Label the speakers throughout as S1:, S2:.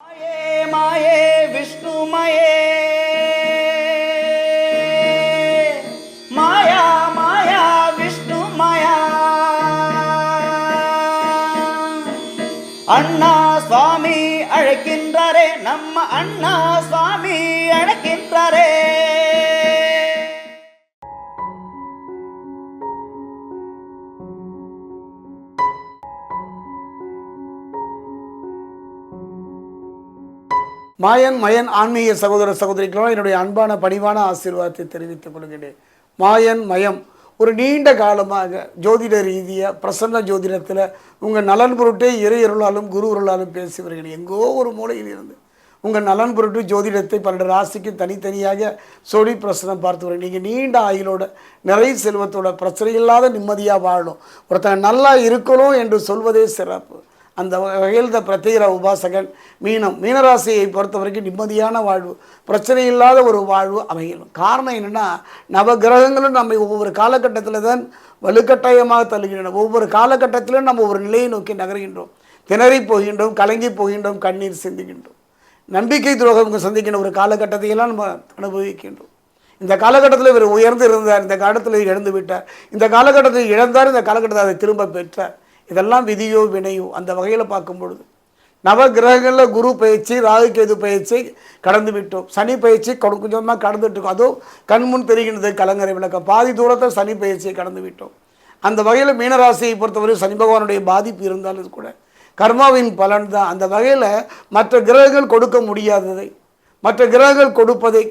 S1: మాయే మాయే విష్ణుమయే. మాయా మాయా విష్ణుమయా. అన్నా స్వామి అழைకిండ్రరే నమ్మ అన్నా స్వామి అழைకిండ్రరే
S2: மாயன் மயன் ஆன்மீக சகோதர சகோதரிக்கெல்லாம் என்னுடைய அன்பான பணிவான ஆசீர்வாதத்தை தெரிவித்துக் கொள்கிறேன். மாயன் மயம் ஒரு நீண்ட காலமாக ஜோதிட ரீதியாக பிரசன்ன ஜோதிடத்தில் உங்கள் நலன் பொருட்டே இறை அருளாலும் குரு அருளாலும் பேசி வருகிறேன். எங்கோ ஒரு மூலையில் இருந்து உங்கள் நலன் பொருட்டு ஜோதிடத்தை பன்னெண்டு ராசிக்கு தனித்தனியாக சொல்லி பிரசனம் பார்த்து வரேன் நீங்கள் நீண்ட ஆயுளோட நிறைய செல்வத்தோட பிரச்சனை இல்லாத நிம்மதியாக வாழணும். ஒருத்தங்க நல்லா இருக்கணும் என்று சொல்வதே சிறப்பு. அந்த வகையில் த பிரத்யேக உபாசகன் மீனம் மீனராசியை பொறுத்த வரைக்கும் நிம்மதியான வாழ்வு பிரச்சனை இல்லாத ஒரு வாழ்வு அமையணும். காரணம் என்னென்னா நவ கிரகங்களும் நம்மை ஒவ்வொரு காலகட்டத்தில் தான் வலுக்கட்டாயமாக தள்ளுகின்றன. ஒவ்வொரு காலகட்டத்திலும் நம்ம ஒரு நிலையை நோக்கி நகர்கின்றோம். திணறி போகின்றோம் கலங்கி போகின்றோம் கண்ணீர் சிந்துகின்றோம். நம்பிக்கை துரோகம் சந்திக்கின்ற ஒரு காலகட்டத்தை எல்லாம் நம்ம அனுபவிக்கின்றோம். இந்த காலகட்டத்தில் இவர் உயர்ந்து இருந்தார் இந்த காலத்தில் இழந்து விட்டார். இந்த காலகட்டத்தில் இழந்தார் இந்த காலகட்டத்தில் அதை திரும்ப பெற்றார். இதெல்லாம் விதியோ வினையோ அந்த வகையில் பார்க்கும் பொழுது. நவ கிரகங்களில் குரு பயிற்சி ராகு கேது பயிற்சி கடந்து விட்டோம். சனி பயிற்சி கொஞ்சமாக கடந்துட்டுருக்கோம் அதுவும் கண்முன் தெரிகின்றது கலங்கரை விளக்கம். பாதி தூரத்தில் சனி பயிற்சியை கடந்து விட்டோம். அந்த வகையில் மீனராசியை பொறுத்தவரை சனி பகவானுடைய பாதிப்பு இருந்தாலும் கூட கர்மாவின் பலன் தான். அந்த வகையில் மற்ற கிரகங்கள் கொடுக்க முடியாததை மற்ற கிரகங்கள் கொடுப்பதை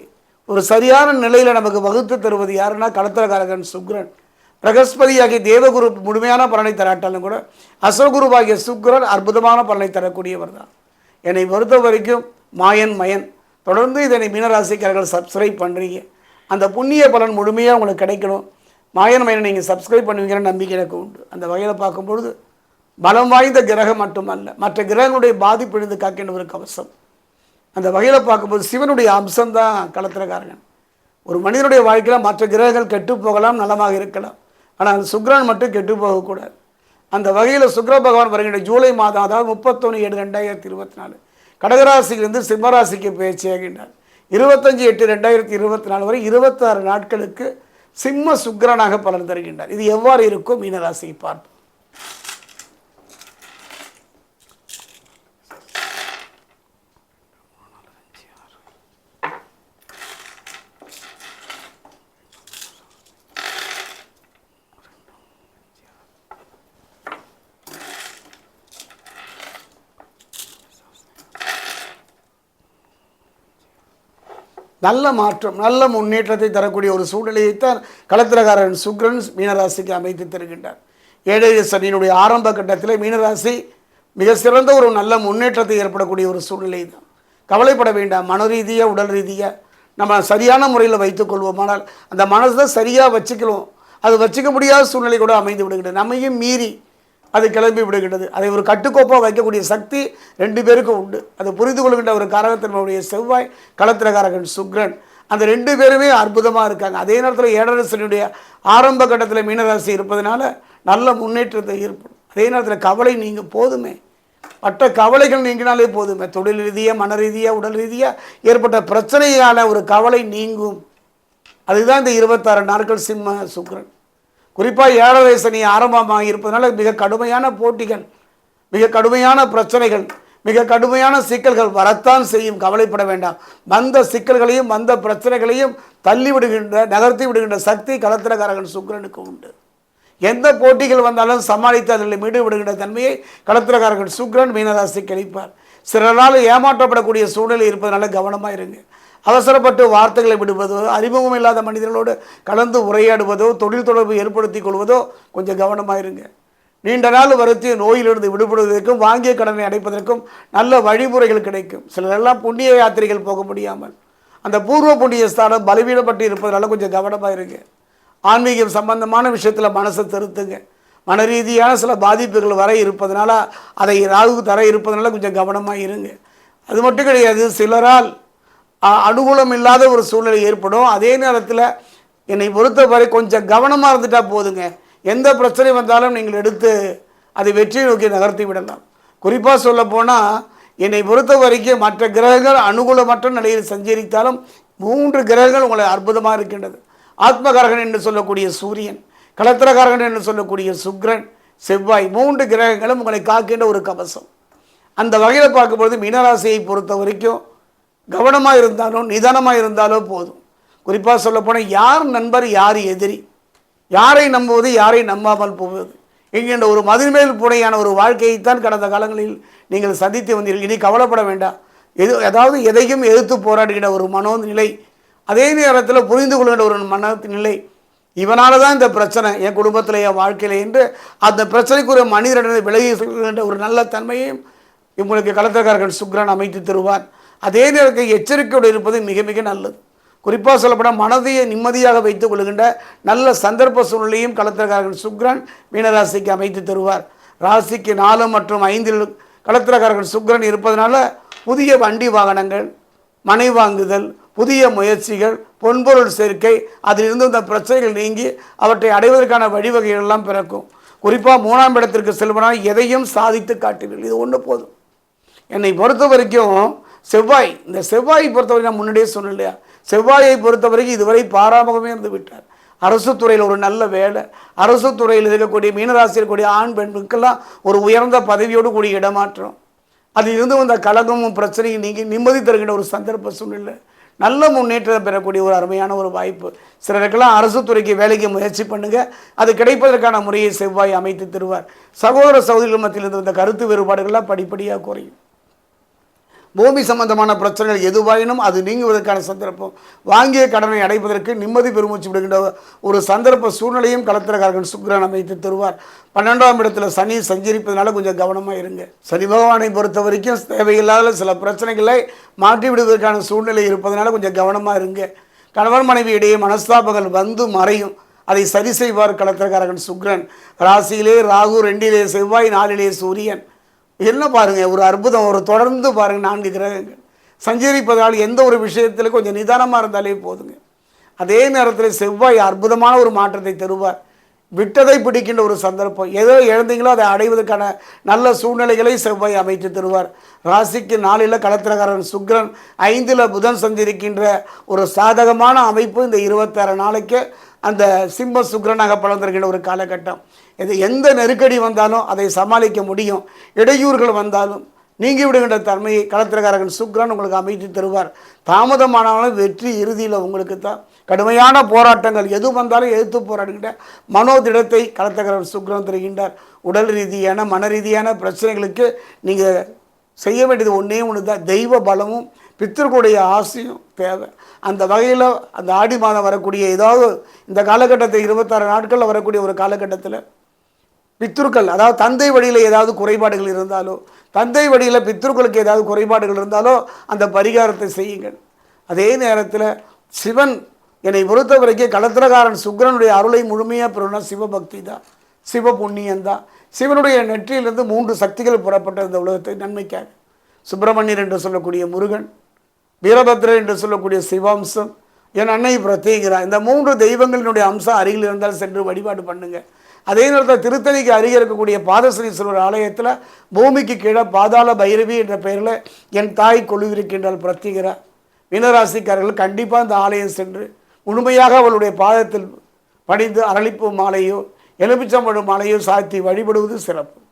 S2: ஒரு சரியான நிலையில் நமக்கு வகுத்து தருவது யாருன்னா களத்திரகாரகன் சுக்ரன். பிரகஸ்பதியாகிய தேவகுரு முழுமையான பலனை தராட்டாலும் கூட அசகுருவாகிய சுக்ரன் அற்புதமான பலனை தரக்கூடியவர் தான் என்னை பொறுத்த வரைக்கும் மாயன் மயன். தொடர்ந்து இதனை மீனராசிக்காரர்கள் சப்ஸ்கிரைப் பண்ணுறீங்க அந்த புண்ணிய பலன் முழுமையாக உங்களுக்கு கிடைக்கணும். மாயன் மயனை நீங்கள் சப்ஸ்கிரைப் பண்ணுவீங்கன்னு நம்பிக்கை எனக்கு உண்டு. அந்த வகையில் பார்க்கும்பொழுது பலம் வாய்ந்த கிரகம் மட்டுமல்ல மற்ற கிரகங்களுடைய பாதிப்பு இருந்து காக்கின்ற ஒரு கவசம் அந்த வகையில் பார்க்கும்போது சிவனுடைய அம்சம்தான் களத்திரக்காரன் ஒரு மனிதனுடைய வாழ்க்கையில் மற்ற கிரகங்கள் கெட்டு போகலாம் நலமாக இருக்கலாம். ஆனால் அந்த சுக்ரான் மட்டும் கெட்டு போகக்கூடாது அந்த வகையில் சுக்ர பகவான் வருகின்ற ஜூலை மாதம் அதாவது முப்பத்தொன்று ஏழு ரெண்டாயிரத்தி இருபத்தி நாலு கடகராசியிலிருந்து சிம்மராசிக்கு பயிற்சியாகின்றார் இருபத்தஞ்சி எட்டு ரெண்டாயிரத்தி இருபத்தி நாலு வரை இருபத்தாறு நாட்களுக்கு சிம்ம சுக்ரனாக பலன் தருகின்றார். இது எவ்வாறு இருக்கும்? மீனராசியை பார்ப்போம். நல்ல மாற்றம் நல்ல முன்னேற்றத்தை தரக்கூடிய ஒரு சூழ்நிலையைத்தான் களத்திரகாரன் சுக்ரன் மீனராசிக்கு அமைத்து தருகின்றார். ஏழை சனியினுடைய ஆரம்ப கட்டத்தில் மீனராசி மிக சிறந்த ஒரு நல்ல முன்னேற்றத்தை ஏற்படக்கூடிய ஒரு சூழ்நிலை தான் கவலைப்பட வேண்டாம் மன ரீதியாக உடல் ரீதியாக நம்ம சரியான முறையில் வைத்துக்கொள்வோமானால் அந்த மனசை சரியாக வச்சுக்கிறோம் அது வச்சுக்க முடியாத சூழ்நிலை கூட அமைந்து விடுகின்றது. நம்மையும் மீறி அது கிளம்பி விடுகின்றது. அதை ஒரு கட்டுக்கோப்பாக வைக்கக்கூடிய சக்தி ரெண்டு பேருக்கும் உண்டு. அதை புரிந்து கொள்கின்ற ஒரு காரகத்தினுடைய செவ்வாய் களத்திரகாரகன் சுக்ரன். அந்த ரெண்டு பேருமே அற்புதமாக இருக்காங்க. அதே நேரத்தில் ஏழரசனுடைய ஆரம்ப கட்டத்தில் மீனராசி இருப்பதனால நல்ல முன்னேற்றத்தை ஏற்படும். அதே நேரத்தில் கவலை நீங்கள் போதுமே. மற்ற கவலைகள் நீங்கினாலே போதுமே. தொழில் ரீதியாக மன ரீதியாக உடல் ரீதியாக ஏற்பட்ட பிரச்சனையால் ஒரு கவலை நீங்கும். அதுதான் இந்த இருபத்தாறு நாட்கள் சிம்ம சுக்ரன். குறிப்பாக ஏழரை சனி ஆரம்பமாக இருப்பதனால மிக கடுமையான போட்டிகள் மிக கடுமையான பிரச்சனைகள் மிக கடுமையான சிக்கல்கள் வரத்தான் செய்யும். கவலைப்பட வேண்டாம். வந்த சிக்கல்களையும் வந்த பிரச்சனைகளையும் தள்ளி விடுகின்ற நகர்த்தி விடுகின்ற சக்தி கலத்திரக்காரகன் சுக்கரனுக்கு உண்டு. எந்த போட்டிகள் வந்தாலும் சமாளித்து அதில் மீடு விடுகின்ற தன்மையை களத்திரக்காரர்கள் சுக்ரன் கழிப்பார் சில நாள் ஏமாற்றப்படக்கூடிய சூழ்நிலை இருப்பதனால கவனமாக இருங்க. அவசரப்பட்டு வார்த்தைகளை விடுவதோ அறிமுகம் இல்லாத மனிதர்களோடு கலந்து உரையாடுவதோ தொழில் தொடர்பு ஏற்படுத்திக் கொள்வதோ கொஞ்சம் கவனமாக இருங்க நீண்ட நாள் வருத்தி நோயிலிருந்து விடுபடுவதற்கும் வாங்கிய கடனை அடைப்பதற்கும் நல்ல வழிமுறைகள் கிடைக்கும். சிலரெல்லாம் புண்ணிய யாத்திரைகள் போக முடியாமல். அந்த பூர்வ புண்ணிய ஸ்தானம் பலவீனப்பட்டு இருப்பதனால கொஞ்சம் கவனமாக இருங்க ஆன்மீகம் சம்பந்தமான விஷயத்தில் மனசை திருத்துங்க. மன ரீதியான சில பாதிப்புகள் வர இருப்பதனால அதை ராகு தர இருப்பதனால கொஞ்சம் கவனமாக இருங்க அது மட்டும் கிடையாது சிலரால் அனுகூலம் இல்லாத ஒரு சூழ்நிலை ஏற்படும். அதே நேரத்தில் என்னை பொறுத்தவரை கொஞ்சம் கவனமாக இருந்துட்டால் போதுங்க. எந்த பிரச்சனை வந்தாலும் நீங்கள் எடுத்து அதை வெற்றியை நோக்கி நகர்த்தி விடலாம். குறிப்பாக சொல்ல போனால் என்னை பொறுத்த வரைக்கும் மற்ற கிரகங்கள் அனுகூலமற்ற நிலையில் சஞ்சரித்தாலும் மூன்று கிரகங்கள் உங்களை அற்புதமாக இருக்கின்றது. ஆத்மகாரகன் என்று சொல்லக்கூடிய சூரியன் கலத்திரகாரகன் என்று சொல்லக்கூடிய சுக்கிரன் செவ்வாய் மூன்று கிரகங்களும் உங்களை காக்கின்ற ஒரு கவசம். அந்த வகையில் பார்க்கும்பொழுது மீனராசியை பொறுத்த வரைக்கும் கவனமாக இருந்தாலும் நிதானமாக இருந்தாலோ போதும். குறிப்பாக சொல்லப்போனால் யார் நண்பர் யார் எதிரி? யாரை நம்புவது யாரை நம்பாமல் போவது? என்கின்ற ஒரு மதில்மேல் புனையான ஒரு வாழ்க்கையைத்தான் கடந்த காலங்களில் நீங்கள் சந்தித்து வந்தீர்கள். இனி கவலைப்பட வேண்டாம். எது அதாவது எதையும் எதிர்த்து போராடுகிற ஒரு மனோநிலை அதே நேரத்தில் புரிந்து கொள்கின்ற ஒரு மனநிலை இவனால தான் இந்த பிரச்சனை என் குடும்பத்தில் என் வாழ்க்கையில் என்று அந்த பிரச்சனைக்குரிய மனிதனிடம் விலகி சொல்கின்ற ஒரு நல்ல தன்மையும் உங்களுக்கு கலத்திரக்காரர்கள் சுக்ரன் அமைத்து தருவார். அதே நேரத்தில் எச்சரிக்கையோடு இருப்பது மிக மிக நல்லது. குறிப்பாக சொல்லப்போனால் மனதையை நிம்மதியாக வைத்துக் கொள்கின்ற நல்ல சந்தர்ப்ப சூழ்நிலையும் கலத்திரக்காரர்கள் சுக்ரன் மீனராசிக்கு அமைத்து தருவார். ராசிக்கு நாலு மற்றும் ஐந்தில் கலத்திரக்காரர்கள் சுக்ரன் இருப்பதனால புதிய வண்டி வாகனங்கள் மனை வாங்குதல் புதிய முயற்சிகள் பொன்பொருள் சேர்க்கை அதிலிருந்து இந்த பிரச்சனைகள் நீங்கி அவற்றை அடைவதற்கான வழிவகைகள் எல்லாம் பிறக்கும். குறிப்பாக மூணாம் இடத்திற்கு செல்வனால் எதையும் சாதித்து காட்டுவீர்கள் இது ஒன்று போதும். என்னை பொறுத்த வரைக்கும் செவ்வாய் இந்த செவ்வாயை பொறுத்தவரை நான் முன்னாடியே சொன்னேன் இல்லையா செவ்வாயை பொறுத்த வரைக்கும் இதுவரை பாராமுகமே இருந்து விட்டார். அரசு துறையில் ஒரு நல்ல வேலை அரசு துறையில் இருக்கக்கூடிய மீனராசியில் இருக்கக்கூடிய ஆண் பெண்களுக்கெல்லாம் ஒரு உயர்ந்த பதவியோடு கூடிய இடமாற்றம். அது இருந்து வந்த கலகமும் பிரச்சனையும் நீங்கி நிம்மதி தருகின்ற ஒரு சந்தர்ப்ப சூழ்நிலை. நல்ல முன்னேற்றம் பெறக்கூடிய ஒரு அருமையான ஒரு வாய்ப்பு. சிலருக்கெல்லாம் அரசு துறைக்கு வேலைக்கு முயற்சி பண்ணுங்க. அது கிடைப்பதற்கான முறையை செவ்வாய் அமைத்து தருவார். சகோதர சகோதரிகள் மத்தியில் இருந்து வந்த கருத்து வேறுபாடுகள்லாம் படிப்படியாக குறையும். பூமி சம்பந்தமான பிரச்சனைகள் எதுவாயினும் அது நீங்குவதற்கான சந்தர்ப்பம். வாங்கிய கடனை அடைப்பதற்கு நிம்மதி பெருமூச்சு விடுகின்ற ஒரு சந்தர்ப்ப சூழ்நிலையும் கலத்திரக்காரர்கள் சுக்கிரன் அமைத்து தருவார். பன்னெண்டாம் இடத்துல சனி சஞ்சரிப்பதனால கொஞ்சம் கவனமாக இருங்க. சனி பகவானை பொறுத்த வரைக்கும் தேவையில்லாத சில பிரச்சனைகளை மாற்றி விடுவதற்கான சூழ்நிலை இருப்பதனால கொஞ்சம் கவனமாக இருங்க. கணவன் மனைவி இடையே மனஸ்தாபங்கள் வந்து மறையும். அதை சரி செய்வார் கலத்திரகாரகன் சுக்ரன் ராசியிலே ராகு ரெண்டிலே செவ்வாய் நாலிலே சூரியன். என்ன பாருங்கள் ஒரு அற்புதம் ஒரு தொடர்ந்து பாருங்கள் நான்கு கிரகங்கள். சஞ்சரிப்பதால் எந்த ஒரு விஷயத்தில் கொஞ்சம் நிதானமாக இருந்தாலே போதுங்க. அதே நேரத்தில் செவ்வாய் அற்புதமான ஒரு மாற்றத்தை தருவார். விட்டதை பிடிக்கின்ற ஒரு சந்தர்ப்பம். ஏதோ இழந்தீங்களோ அதை அடைவதற்கான நல்ல சூழ்நிலைகளை செவ்வாய் அமைத்து தருவார். ராசிக்கு நாளில் கலத்திரகாரன் சுக்ரன் ஐந்தில் புதன் சஞ்சரிக்கின்ற ஒரு சாதகமான அமைப்பு இந்த இருபத்தாறு நாளைக்கு. அந்த சிம்ப சுக்கரனாக பலர்ந்திருக்கின்ற ஒரு காலகட்டம். இது எந்த நெருக்கடி வந்தாலும் அதை சமாளிக்க முடியும். இடையூறுகள் வந்தாலும் நீங்கி விடுகின்ற தன்மையை களத்திரக்காரர்கள் சுக்ரன் உங்களுக்கு அமைத்து தருவார். தாமதமானாலும் வெற்றி இறுதியில் உங்களுக்கு தான் கடுமையான போராட்டங்கள் எது வந்தாலும் எதிர்த்து போராடுகின்ற மனோதிடத்தை களத்திரக்காரர் சுக்ரன் தருகின்றார். உடல் ரீதியான மன ரீதியான பிரச்சனைகளுக்கு நீங்கள் செய்ய வேண்டியது ஒன்றே ஒன்று தான் தெய்வ பலமும் பித்தர்களுடைய ஆசையும் தேவை. அந்த வகையில் அந்த ஆடி மாதம் வரக்கூடிய ஏதாவது இந்த காலகட்டத்தில் இருபத்தாறு நாட்களில் வரக்கூடிய ஒரு காலகட்டத்தில் பித்ருக்கள் அதாவது தந்தை வழியில் ஏதாவது குறைபாடுகள் இருந்தாலோ தந்தை வழியில் பித்ருக்களுக்கு ஏதாவது குறைபாடுகள் இருந்தாலோ அந்த பரிகாரத்தை செய்யுங்கள். அதே நேரத்தில் சிவன் என்னை பொறுத்த வரைக்கும் களத்திரகாரன் சுக்கிரனுடைய அருளை முழுமையாக பெறணும்னா சிவபக்தி தான். சிவ புண்ணியந்தான் சிவனுடைய நெற்றியிலிருந்து மூன்று சக்திகள் புறப்பட்ட இந்த உலகத்தை நன்மைக்காக. சுப்பிரமணியர் என்று சொல்லக்கூடிய முருகன் வீரபத்ரர் என்று சொல்லக்கூடிய சிவம்சம் என் அன்னை பிரத்யேகிறா இந்த மூன்று தெய்வங்களினுடைய அம்சம் அருகில் இருந்தால் சென்று வழிபாடு பண்ணுங்க. அதே நேரத்தில் திருத்தணிக்கு அருகே இருக்கக்கூடிய பாதசனீஸ்வரர் ஆலயத்தில் பூமிக்கு கீழே பாதாள பைரவி என்ற பெயரில் என் தாய் கொழுவிருக்கின்றால் பிரத்யேகிறா மீனராசிக்காரர்கள் கண்டிப்பாக இந்த ஆலயம் சென்று முழுமையாக அவளுடைய பாதத்தில் பணிந்து அரளிப்பு மாலையோ எலுமிச்சம்பழம் மாலையோ சாத்தி வழிபடுவது சிறப்பு.